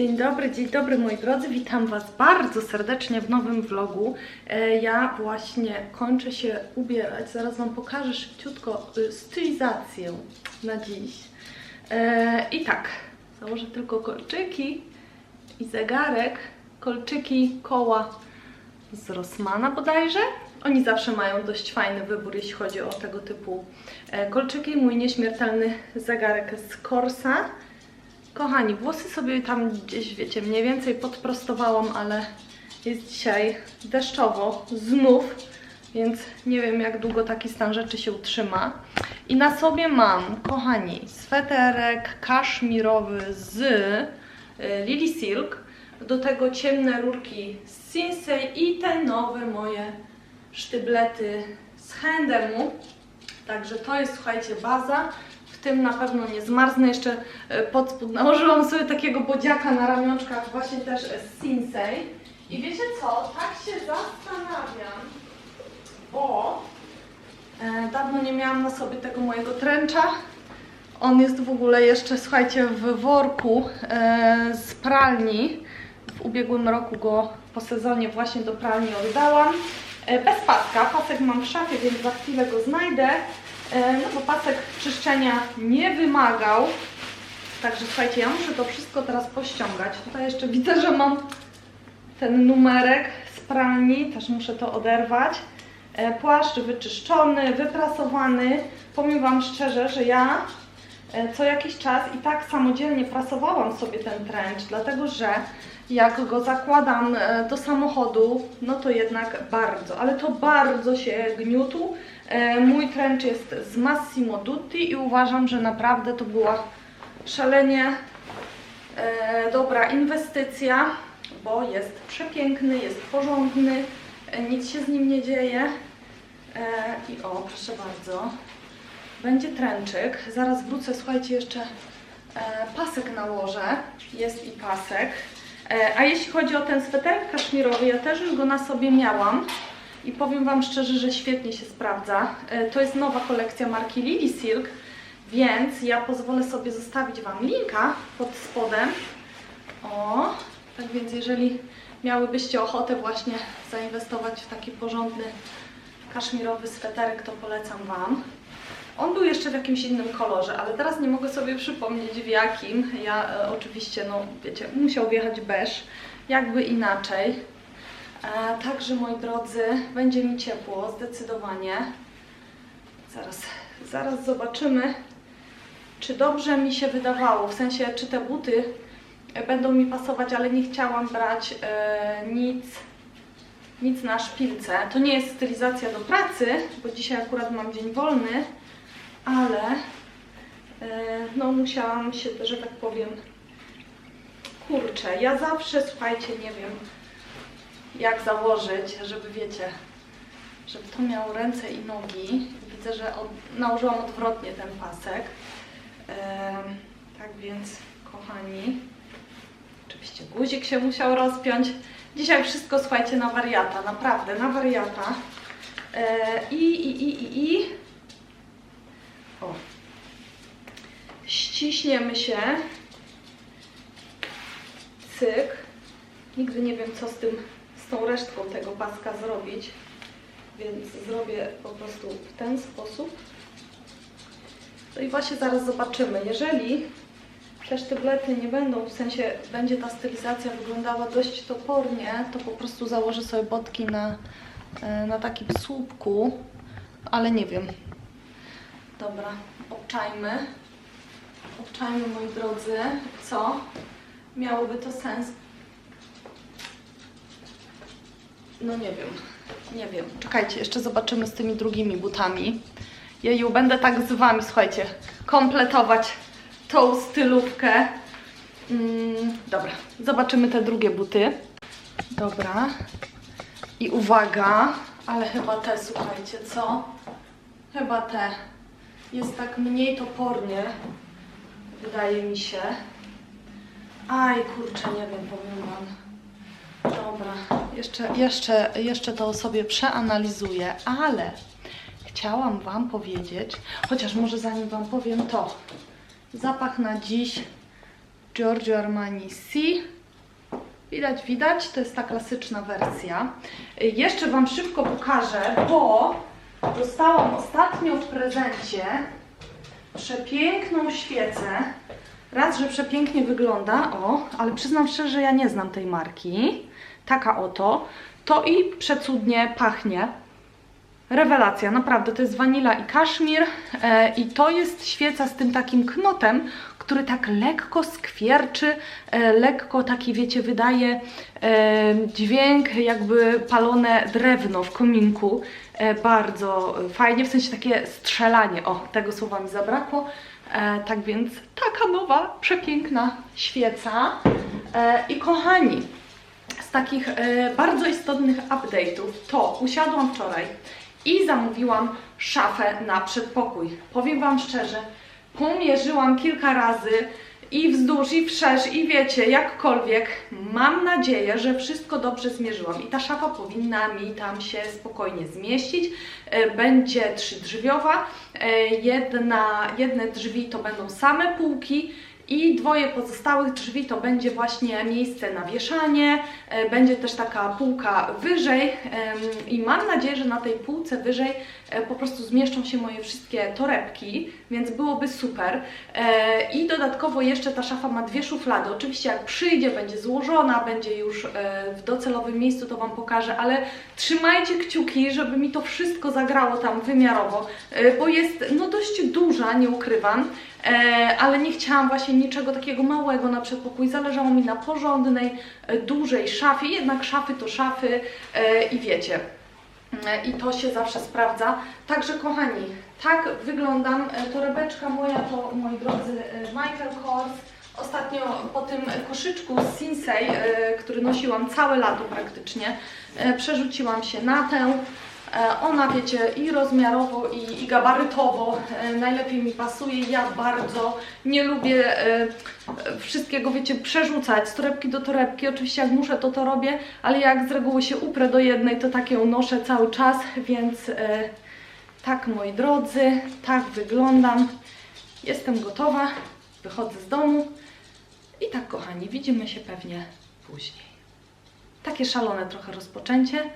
Dzień dobry, dzień dobry moi drodzy, witam Was bardzo serdecznie w nowym vlogu. E, Ja właśnie kończę się ubierać, zaraz Wam pokażę szybciutko y, stylizację na dziś. E, I tak, założę tylko kolczyki i zegarek, kolczyki, koła z Rossmana bodajże. Oni zawsze mają dość fajny wybór, jeśli chodzi o tego typu e, kolczyki. Mój nieśmiertelny zegarek z Corsa. Kochani, włosy sobie tam gdzieś, wiecie, mniej więcej podprostowałam, ale jest dzisiaj deszczowo, znów, więc nie wiem jak długo taki stan rzeczy się utrzyma. I na sobie mam, kochani, sweterek kaszmirowy z y, Lily Silk, do tego ciemne rurki z Sinsei i te nowe moje sztyblety z H&M-u. Także to jest, słuchajcie, baza. W tym na pewno nie zmarznę. Jeszcze e, pod spód nałożyłam sobie takiego bodziaka na ramionczkach, właśnie też z Sinsei. I wiecie co? Tak się zastanawiam, bo e, dawno nie miałam na sobie tego mojego tręcza. On jest w ogóle jeszcze, słuchajcie, w worku e, z pralni. W ubiegłym roku go po sezonie właśnie do pralni oddałam. E, bez paska. Pasek mam w szafie, więc za chwilę go znajdę. E, no bo pasek czyszczenia nie wymagał. Także słuchajcie, ja muszę to wszystko teraz pościągać. Tutaj jeszcze widzę, że mam ten numerek z pralni. Też muszę to oderwać. E, Płaszcz wyczyszczony, wyprasowany. Powiem Wam szczerze, że ja e, co jakiś czas i tak samodzielnie prasowałam sobie ten trench, dlatego że jak go zakładam do samochodu, no to jednak bardzo, ale to bardzo się gniótł. E, Mój trench jest z Massimo Dutti i uważam, że naprawdę to była szalenie e, dobra inwestycja, bo jest przepiękny, jest porządny, e, nic się z nim nie dzieje. I o, proszę bardzo, będzie tręczyk. Zaraz wrócę, słuchajcie, jeszcze pasek nałożę. Jest i pasek. A jeśli chodzi o ten sweterek kaszmirowy, ja też już go na sobie miałam i powiem Wam szczerze, że świetnie się sprawdza. E, To jest nowa kolekcja marki Lily Silk, więc ja pozwolę sobie zostawić Wam linka pod spodem. O, tak więc jeżeli miałybyście ochotę właśnie zainwestować w taki porządny kaszmirowy sweterek, to polecam Wam. On był jeszcze w jakimś innym kolorze, ale teraz nie mogę sobie przypomnieć w jakim. Ja e, oczywiście, no wiecie, musiał wjechać beż, jakby inaczej. E, także moi drodzy, będzie mi ciepło, zdecydowanie. Zaraz, zaraz zobaczymy, czy dobrze mi się wydawało, w sensie, czy te buty będą mi pasować, ale nie chciałam brać e, nic, nic na szpilce. To nie jest stylizacja do pracy, bo dzisiaj akurat mam dzień wolny, ale e, no musiałam się, że tak powiem, kurczę, ja zawsze, słuchajcie, nie wiem jak założyć, żeby wiecie, żeby to miało ręce i nogi. Widzę, że od, nałożyłam odwrotnie ten pasek. Tak więc, kochani, oczywiście guzik się musiał rozpiąć. Dzisiaj wszystko, słuchajcie, na wariata, naprawdę, na wariata. E, I, i, i, i, i. O. Ściśniemy się. Cyk. Nigdy nie wiem, co z tym, tą resztką tego paska zrobić, więc zrobię po prostu w ten sposób. No i właśnie zaraz zobaczymy. Jeżeli te sztyblety nie będą, w sensie będzie ta stylizacja wyglądała dość topornie, to po prostu założę sobie botki na, e, na takim słupku, ale nie wiem. Dobra, obczajmy. Obczajmy, moi drodzy, co miałoby to sens. No nie wiem, nie wiem. Czekajcie, jeszcze zobaczymy z tymi drugimi butami. Jeju, będę tak z Wami, słuchajcie, kompletować tą stylówkę. Mm, dobra, zobaczymy te drugie buty. Dobra. I uwaga, ale chyba te, słuchajcie, co? Chyba te. Jest tak mniej topornie, wydaje mi się. Aj, kurczę, nie wiem, powiem Wam. Dobra, jeszcze, jeszcze, jeszcze to sobie przeanalizuję, ale chciałam Wam powiedzieć, chociaż może zanim Wam powiem to, zapach na dziś Giorgio Armani C. Widać, widać, to jest ta klasyczna wersja. Jeszcze Wam szybko pokażę, bo dostałam ostatnio w prezencie przepiękną świecę. Raz, że przepięknie wygląda, o, ale przyznam szczerze, że ja nie znam tej marki. Taka oto. To i przecudnie pachnie. Rewelacja, naprawdę, to jest wanila i kaszmir e, i to jest świeca z tym takim knotem, który tak lekko skwierczy, e, lekko taki, wiecie, wydaje e, dźwięk jakby palone drewno w kominku. E, bardzo fajnie, w sensie takie strzelanie, o, tego słowa mi zabrakło. E, tak więc taka nowa, przepiękna świeca. E, I kochani, z takich e, bardzo istotnych update'ów to usiadłam wczoraj i zamówiłam szafę na przedpokój. Powiem Wam szczerze, pomierzyłam kilka razy i wzdłuż, i wszerz, i wiecie, jakkolwiek. Mam nadzieję, że wszystko dobrze zmierzyłam i ta szafa powinna mi tam się spokojnie zmieścić. E, Będzie trzydrzwiowa, E, jedna, jedne drzwi to będą same półki, i dwoje pozostałych drzwi to będzie właśnie miejsce na wieszanie, e, będzie też taka półka wyżej i mam nadzieję, że na tej półce wyżej e, po prostu zmieszczą się moje wszystkie torebki, więc byłoby super. E, I dodatkowo jeszcze ta szafa ma dwie szuflady. Oczywiście jak przyjdzie, będzie złożona, będzie już w docelowym miejscu, to Wam pokażę, ale trzymajcie kciuki, żeby mi to wszystko zagrało tam wymiarowo, bo jest no dość duża, nie ukrywam. E, ale nie chciałam właśnie niczego takiego małego na przedpokój. Zależało mi na porządnej, e, dużej szafie. Jednak szafy to szafy e, i wiecie. I to się zawsze sprawdza. Także kochani, tak wyglądam. Torebeczka moja to, moi drodzy, Michael Kors. Ostatnio po tym koszyczku z Sinsei, który nosiłam całe lato praktycznie, przerzuciłam się na tę. E, Ona, wiecie, i rozmiarowo, i, i gabarytowo e, najlepiej mi pasuje. Ja bardzo nie lubię e, wszystkiego, wiecie, przerzucać z torebki do torebki. Oczywiście jak muszę, to to robię, ale jak z reguły się uprę do jednej, to tak ją noszę cały czas, więc tak, moi drodzy, tak wyglądam. Jestem gotowa, wychodzę z domu i tak, kochani, widzimy się pewnie później. Takie szalone trochę rozpoczęcie,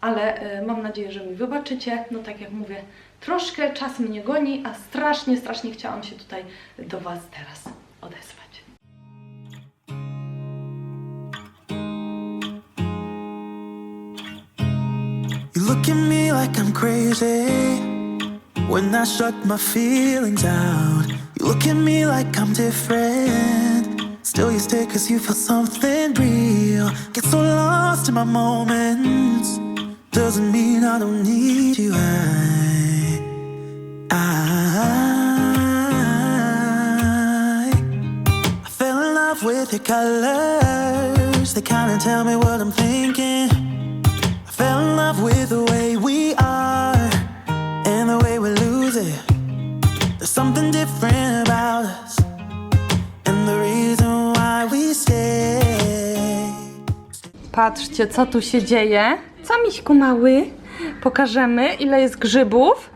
ale y, mam nadzieję, że mi wybaczycie. No tak jak mówię, troszkę czas mnie goni, a strasznie, strasznie chciałam się tutaj do Was teraz odezwać. You look at me like I'm crazy when I shut my feelings out. You look at me like I'm different. Still, you stay cause you feel something real. Get so lost in my moments. Doesn't mean I don't need you. I, I, I fell in love with your colors. They kinda tell me what I'm thinking. I fell in love with the way we are and the way we lose it. There's something different about us, and the reason why we stay. Patrzcie, co tu się dzieje. Co, miśku mały? Pokażemy, ile jest grzybów.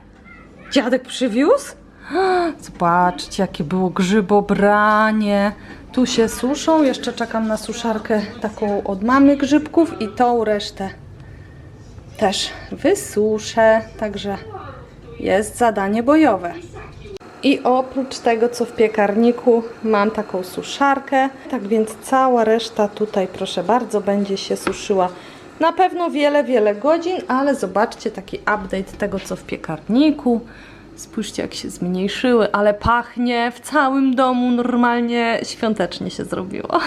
Dziadek przywiózł? Zobaczcie, jakie było grzybobranie. Tu się suszą. Jeszcze czekam na suszarkę taką od mamy grzybków i tą resztę też wysuszę. Także jest zadanie bojowe. I oprócz tego, co w piekarniku, mam taką suszarkę. Tak więc cała reszta tutaj, proszę bardzo, będzie się suszyła na pewno wiele, wiele godzin, ale zobaczcie taki update tego, co w piekarniku. Spójrzcie, jak się zmniejszyły, ale pachnie w całym domu normalnie świątecznie się zrobiło.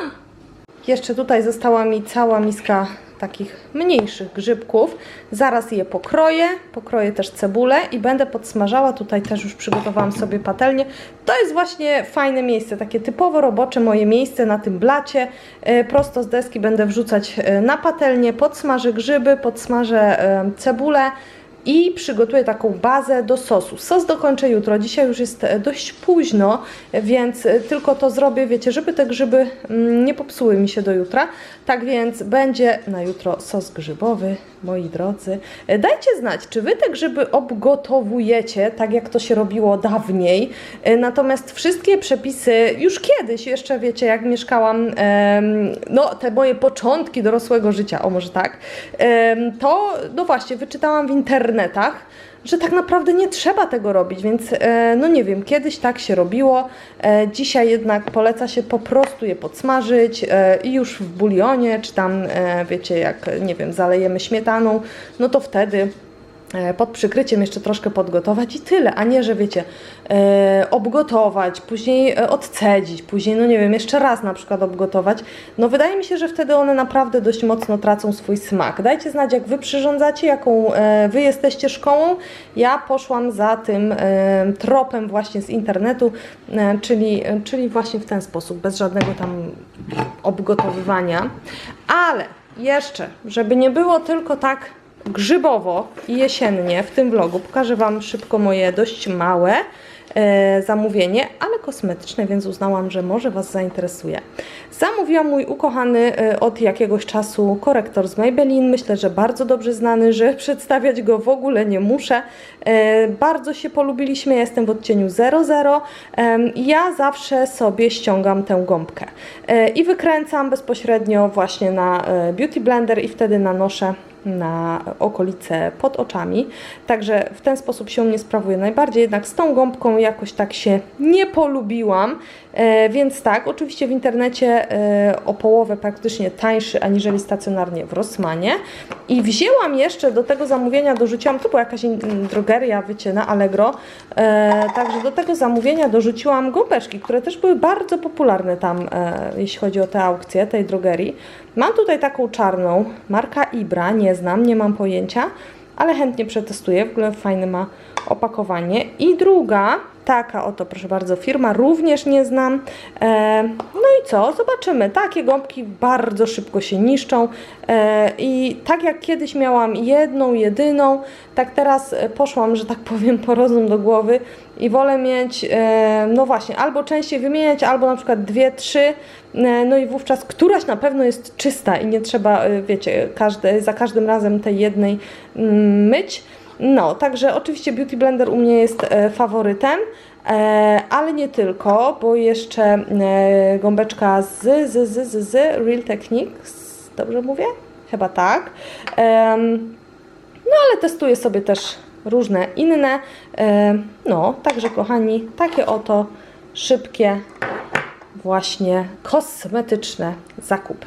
Jeszcze tutaj została mi cała miska takich mniejszych grzybków. Zaraz je pokroję, pokroję też cebulę i będę podsmażała. Tutaj też już przygotowałam sobie patelnię. To jest właśnie fajne miejsce, takie typowo robocze moje miejsce na tym blacie. E, Prosto z deski będę wrzucać e, na patelnię, podsmażę grzyby, podsmażę e, cebulę i przygotuję taką bazę do sosu. Sos dokończę jutro. Dzisiaj już jest e, dość późno, więc e, tylko to zrobię, wiecie, żeby te grzyby mm, nie popsuły mi się do jutra. Tak więc będzie na jutro sos grzybowy, moi drodzy. E, Dajcie znać, czy wy te grzyby obgotowujecie, tak jak to się robiło dawniej. Natomiast wszystkie przepisy już kiedyś, jeszcze wiecie, jak mieszkałam, no te moje początki dorosłego życia, o może tak, to no właśnie, wyczytałam w internetach, że tak naprawdę nie trzeba tego robić, więc e, no nie wiem, kiedyś tak się robiło, e, dzisiaj jednak poleca się po prostu je podsmażyć e, i już w bulionie, czy tam wiecie, jak nie wiem, zalejemy śmietaną, no to wtedy pod przykryciem jeszcze troszkę podgotować i tyle, a nie, że wiecie, e, obgotować, później e, odcedzić, później, no nie wiem, jeszcze raz na przykład obgotować. No wydaje mi się, że wtedy one naprawdę dość mocno tracą swój smak. Dajcie znać, jak Wy przyrządzacie, jaką e, Wy jesteście szkołą. Ja poszłam za tym e, tropem właśnie z internetu, e, czyli, e, czyli właśnie w ten sposób, bez żadnego tam obgotowywania. Ale jeszcze, żeby nie było tylko tak grzybowo i jesiennie w tym vlogu, pokażę Wam szybko moje dość małe e, zamówienie, ale kosmetyczne, więc uznałam, że może Was zainteresuje. Zamówiłam mój ukochany e, od jakiegoś czasu korektor z Maybelline. Myślę, że bardzo dobrze znany, że przedstawiać go w ogóle nie muszę. E, bardzo się polubiliśmy, ja jestem w odcieniu 00. Em, i Ja zawsze sobie ściągam tę gąbkę e, i wykręcam bezpośrednio właśnie na e, Beauty Blender i wtedy nanoszę na okolice pod oczami. Także w ten sposób się mnie sprawuje najbardziej, jednak z tą gąbką jakoś tak się nie polubiłam. E, więc tak, oczywiście w internecie e, o połowę praktycznie tańszy aniżeli stacjonarnie w Rossmanie. I wzięłam jeszcze do tego zamówienia, dorzuciłam, to była jakaś in- drogeria, wiecie, na Allegro. E, także do tego zamówienia dorzuciłam gąbeczki, które też były bardzo popularne tam, e, jeśli chodzi o te aukcje tej drogerii. Mam tutaj taką czarną, marka Ibra, nie znam, nie mam pojęcia, ale chętnie przetestuję, w ogóle fajne ma opakowanie. I druga, taka oto proszę bardzo, firma, również nie znam. E, no i co, zobaczymy. Takie gąbki bardzo szybko się niszczą e, i tak jak kiedyś miałam jedną, jedyną, tak teraz e, poszłam, że tak powiem, po rozum do głowy i wolę mieć, e, no właśnie, albo częściej wymieniać, albo na przykład dwie, trzy, e, no i wówczas któraś na pewno jest czysta i nie trzeba, e, wiecie, za każdym razem tej jednej mm, myć. No, także oczywiście Beauty Blender u mnie jest faworytem, ale nie tylko, bo jeszcze gąbeczka z, z, z, z, z Real Techniques, dobrze mówię? Chyba tak. No ale testuję sobie też różne inne. E, No, także kochani, takie oto szybkie, właśnie kosmetyczne zakupy.